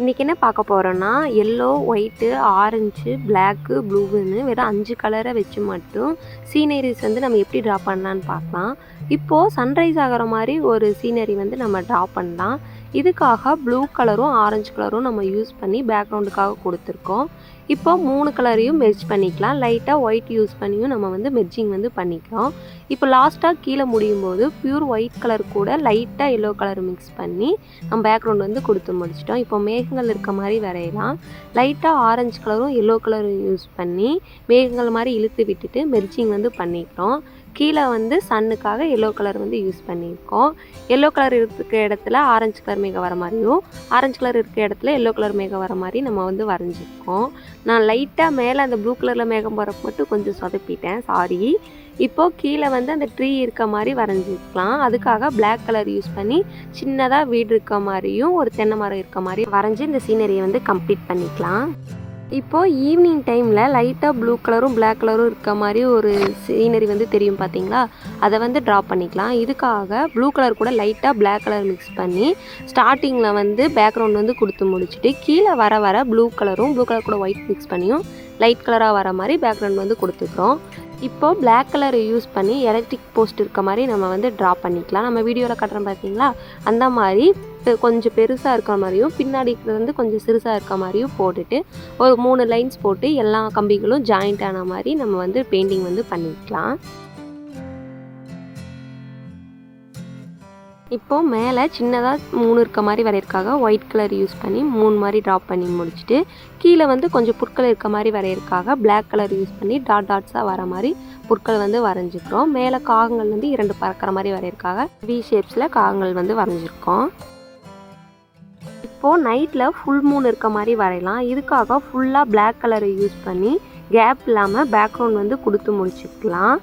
இன்றைக்கி என்ன பார்க்க போகிறோன்னா எல்லோ ஒயிட்டு ஆரஞ்சு பிளாக்கு ப்ளூன்னு வெறும் அஞ்சு கலரை வச்சு மட்டும் சீனரிஸ் வந்து நம்ம எப்படி ட்ரா பண்ணலான்னு பார்க்கலாம். இப்போது சன்ரைஸ் ஆகிற மாதிரி ஒரு சீனரி வந்து நம்ம ட்ரா பண்ணலாம். இதுக்காக ப்ளூ கலரும் ஆரஞ்சு கலரும் நம்ம யூஸ் பண்ணி பேக்ரவுண்டுக்காக கொடுத்துருக்கோம். இப்போ மூணு கலரையும் மெர்ஜ் பண்ணிக்கலாம். லைட்டாக ஒயிட் யூஸ் பண்ணியும் நம்ம வந்து மெர்ஜிங் வந்து பண்ணிக்கிறோம். இப்போ லாஸ்ட்டாக கீழே முடியும் போது பியூர் ஒயிட் கலர் கூட லைட்டாக எல்லோ கலர் மிக்ஸ் பண்ணி நம்ம பேக்ரவுண்ட் வந்து கொடுத்து முடிச்சிட்டோம். இப்போ மேகங்கள் இருக்க மாதிரி வரையலாம். லைட்டாக ஆரஞ்சு கலரும் எல்லோ கலரும் யூஸ் பண்ணி மேகங்கள் மாதிரி இழுத்து விட்டுட்டு மெர்ஜிங் வந்து பண்ணிக்கிறோம். கீழே வந்து சன்னுக்காக எல்லோ கலர் வந்து யூஸ் பண்ணியிருக்கோம். எல்லோ கலர் இருக்க இடத்துல ஆரஞ்சு கலர் மேகம் வர மாதிரியும் ஆரஞ்சு கலர் இருக்க இடத்துல எல்லோ கலர் மேகம் வர மாதிரி நம்ம வந்து வரைஞ்சிருக்கோம். நான் லைட்டாக மேலே அந்த ப்ளூ கலரில் மேகம் வர மட்டும் கொஞ்சம் சொதப்பிட்டேன் சாரி இப்போது கீழே வந்து அந்த ட்ரீ இருக்க மாதிரி வரைஞ்சிருக்கலாம். அதுக்காக பிளாக் கலர் யூஸ் பண்ணி சின்னதாக வீடு இருக்க மாதிரியும் ஒரு தென்னை மரம் இருக்க மாதிரி வரைஞ்சி இந்த சீனரியை வந்து கம்ப்ளீட் பண்ணிக்கலாம். இப்போது ஈவினிங் டைமில் லைட்டாக ப்ளூ கலரும் பிளாக் கலரும் இருக்க மாதிரி ஒரு சீனரி வந்து தெரியும் பார்த்தீங்களா அதை வந்து ட்ரா பண்ணிக்கலாம். இதுக்காக ப்ளூ கலர் கூட லைட்டாக பிளாக் கலர் மிக்ஸ் பண்ணி ஸ்டார்டிங்கில் வந்து பேக்ரவுண்ட் வந்து கொடுத்து முடிச்சுட்டு கீழே வர வர ப்ளூ கலரும் ப்ளூ கலர் கூட ஒயிட் மிக்ஸ் பண்ணியும் லைட் கலராக வர மாதிரி பேக்ரவுண்ட் வந்து கொடுத்துக்கிறோம். இப்போது பிளாக் கலர் யூஸ் பண்ணி எலக்ட்ரிக் போஸ்ட் இருக்க மாதிரி நம்ம வந்து ட்ரா பண்ணிக்கலாம். நம்ம வீடியோவில் கட்டுறோம் பார்த்தீங்களா அந்த மாதிரி கொஞ்சம் பெருசாக இருக்கிற மாதிரியும் பின்னாடி இருக்கிறது வந்து கொஞ்சம் சிறுசாக இருக்க மாதிரியும் போட்டுட்டு ஒரு மூணு லைன்ஸ் போட்டு எல்லா கம்பிகளும் ஜாயிண்ட் ஆன மாதிரி நம்ம வந்து பெயிண்டிங் வந்து பண்ணிக்கலாம். இப்போ மேலே சின்னதாக மூணு இருக்க மாதிரி வரையிருக்காங்க ஒயிட் கலர் யூஸ் பண்ணி மூணு மாதிரி ட்ராப் பண்ணி முடிச்சுட்டு கீழே வந்து கொஞ்சம் புற்கள் இருக்க மாதிரி வரையிருக்காங்க பிளாக் கலர் யூஸ் பண்ணி டாட் டாட்ஸாக வர மாதிரி புற்கள் வந்து வரைஞ்சிக்கிறோம் மேலே காகங்கள் வந்து இரண்டு பறக்கிற மாதிரி வரையிருக்காங்க வி ஷேப்ஸில் காகங்கள் வந்து வரைஞ்சிருக்கோம். இப்போது நைட்டில் ஃபுல் மூன் இருக்க மாதிரி வரையலாம். இதுக்காக ஃபுல்லாக பிளாக் கலரை யூஸ் பண்ணி கேப் இல்லாமல் பேக்ரவுண்ட் வந்து கொடுத்து முடிச்சுக்கலாம்.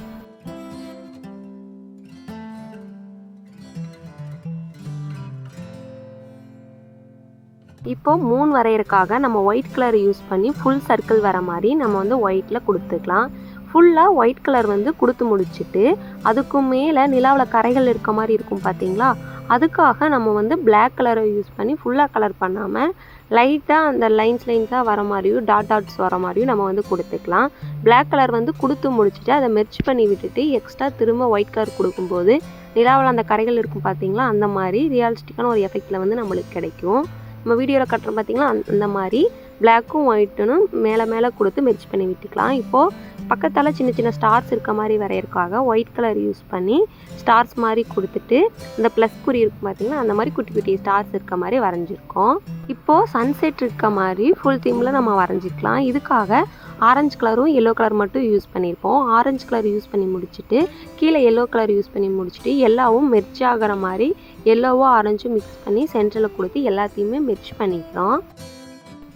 இப்போ மூன் வரையறக்காக நம்ம ஒயிட் கலர் யூஸ் பண்ணி ஃபுல் சர்க்கிள் வர மாதிரி நம்ம வந்து ஒயிட்டில் கொடுத்துக்கலாம். ஃபுல்லாக ஒயிட் கலர் வந்து கொடுத்து முடிச்சுட்டு அதுக்கு மேலே நிலாவில் கரைகள் இருக்க மாதிரி இருக்கும் பார்த்தீங்களா அதுக்காக நம்ம வந்து பிளாக் கலரை யூஸ் பண்ணி ஃபுல்லாக கலர் பண்ணாமல் லைட்டாக அந்த லைன்ஸ் லைன்ஸாக வர மாதிரியும் டாட் டாட்ஸ் வர மாதிரியும் நம்ம வந்து கொடுத்துக்கலாம். பிளாக் கலர் வந்து கொடுத்து முடிச்சுட்டு அதை மெர்ச் பண்ணி விட்டுட்டு எக்ஸ்ட்ரா திரும்ப ஒயிட் கலர் கொடுக்கும்போது நிலாவில் அந்த கரைகள் இருக்கும் பார்த்தீங்களா அந்த மாதிரி ரியாலிஸ்டிக்கான ஒரு எஃபெக்டில் வந்து நம்மளுக்கு கிடைக்கும். நம்ம வீடியோவில் கட்டுறோம் பார்த்தீங்களா அந்த- அந்த மாதிரி பிளாக்கும் ஒயிட்டுன்னு மேலே மேலே கொடுத்து மெர்ச் பண்ணி விட்டுக்கலாம். இப்போது பக்கத்தால் சின்ன சின்ன ஸ்டார்ஸ் இருக்க மாதிரி வரையறதுக்காக ஒயிட் கலர் யூஸ் பண்ணி ஸ்டார்ஸ் மாதிரி கொடுத்துட்டு இந்த ப்ளஸ் குறி இருக்கும் பார்த்திங்கன்னா அந்த மாதிரி குட்டி குட்டி ஸ்டார்ஸ் இருக்க மாதிரி வரைஞ்சிருக்கோம். இப்போது சன்செட் இருக்க மாதிரி ஃபுல் தீமில் நம்ம வரைஞ்சிக்கலாம். இதுக்காக ஆரஞ்சு கலரும் எல்லோ கலர் மட்டும் யூஸ் பண்ணியிருப்போம் ஆரஞ்சு கலர் யூஸ் பண்ணி முடிச்சுட்டு கீழே எல்லோ கலர் யூஸ் பண்ணி முடிச்சுட்டு எல்லாவும் மெர்ச் ஆகிற மாதிரி எல்லோவும் ஆரஞ்சும் மிக்ஸ் பண்ணி சென்டரில் கொடுத்து எல்லாத்தையுமே மெர்ச் பண்ணிக்கிறோம்.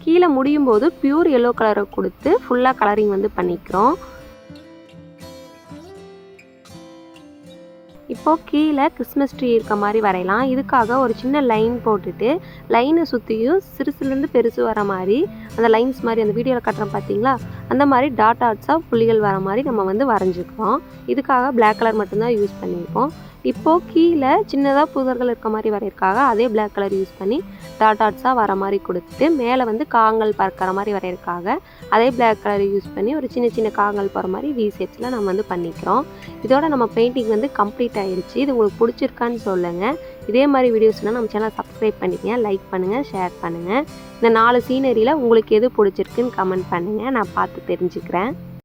கீழே முடியும் போது பியூர் எல்லோ கலரை கொடுத்து ஃபுல்லாக கலரிங் வந்து பண்ணிக்கிறோம். இப்போது கீழே கிறிஸ்மஸ் ட்ரீ இருக்க மாதிரி வரையலாம். இதுக்காக ஒரு சின்ன லைன் போட்டுட்டு லைனை சுற்றியும் சிறுசுலேருந்து பெருசு வர மாதிரி அந்த லைன்ஸ் மாதிரி அந்த வீடியோவில் கட்டுறோம் பார்த்தீங்களா அந்த மாதிரி டாட் டாட்ஸாக புள்ளிகள் வர மாதிரி நம்ம வந்து வரைஞ்சிக்கிறோம் இதுக்காக பிளாக் கலர் மட்டும்தான் யூஸ் பண்ணியிருக்கோம். இப்போது கீழே சின்னதாக புதர்கள் இருக்க மாதிரி வரையிருக்காக அதே பிளாக் கலர் யூஸ் பண்ணி டாட் டாட்ஸாக வர மாதிரி கொடுத்துட்டு மேலே வந்து காங்கல் பறக்கிற மாதிரி வரையிருக்காக அதே பிளாக் கலர் யூஸ் பண்ணி ஒரு சின்ன சின்ன காங்கல் போகிற மாதிரி வி ஷேப்ஸில் நம்ம வந்து பண்ணிக்கிறோம். இதோட நம்ம பெயிண்டிங் வந்து கம்ப்ளீட் ஆயிடுச்சு இது உங்களுக்கு பிடிச்சிருக்கான்னு சொல்லுங்கள் இதே மாதிரி வீடியோஸ்னால் நம்ம சேனல் சப்ஸ்கிரைப் பண்ணிக்கங்க லைக் பண்ணுங்கள் ஷேர் பண்ணுங்கள் இந்த நாலு சீனரியில் உங்களுக்கு எது பிடிச்சிருக்குன்னு கமெண்ட் பண்ணுங்கள் நான் பார்த்து தெரிஞ்சுக்கிறேன்.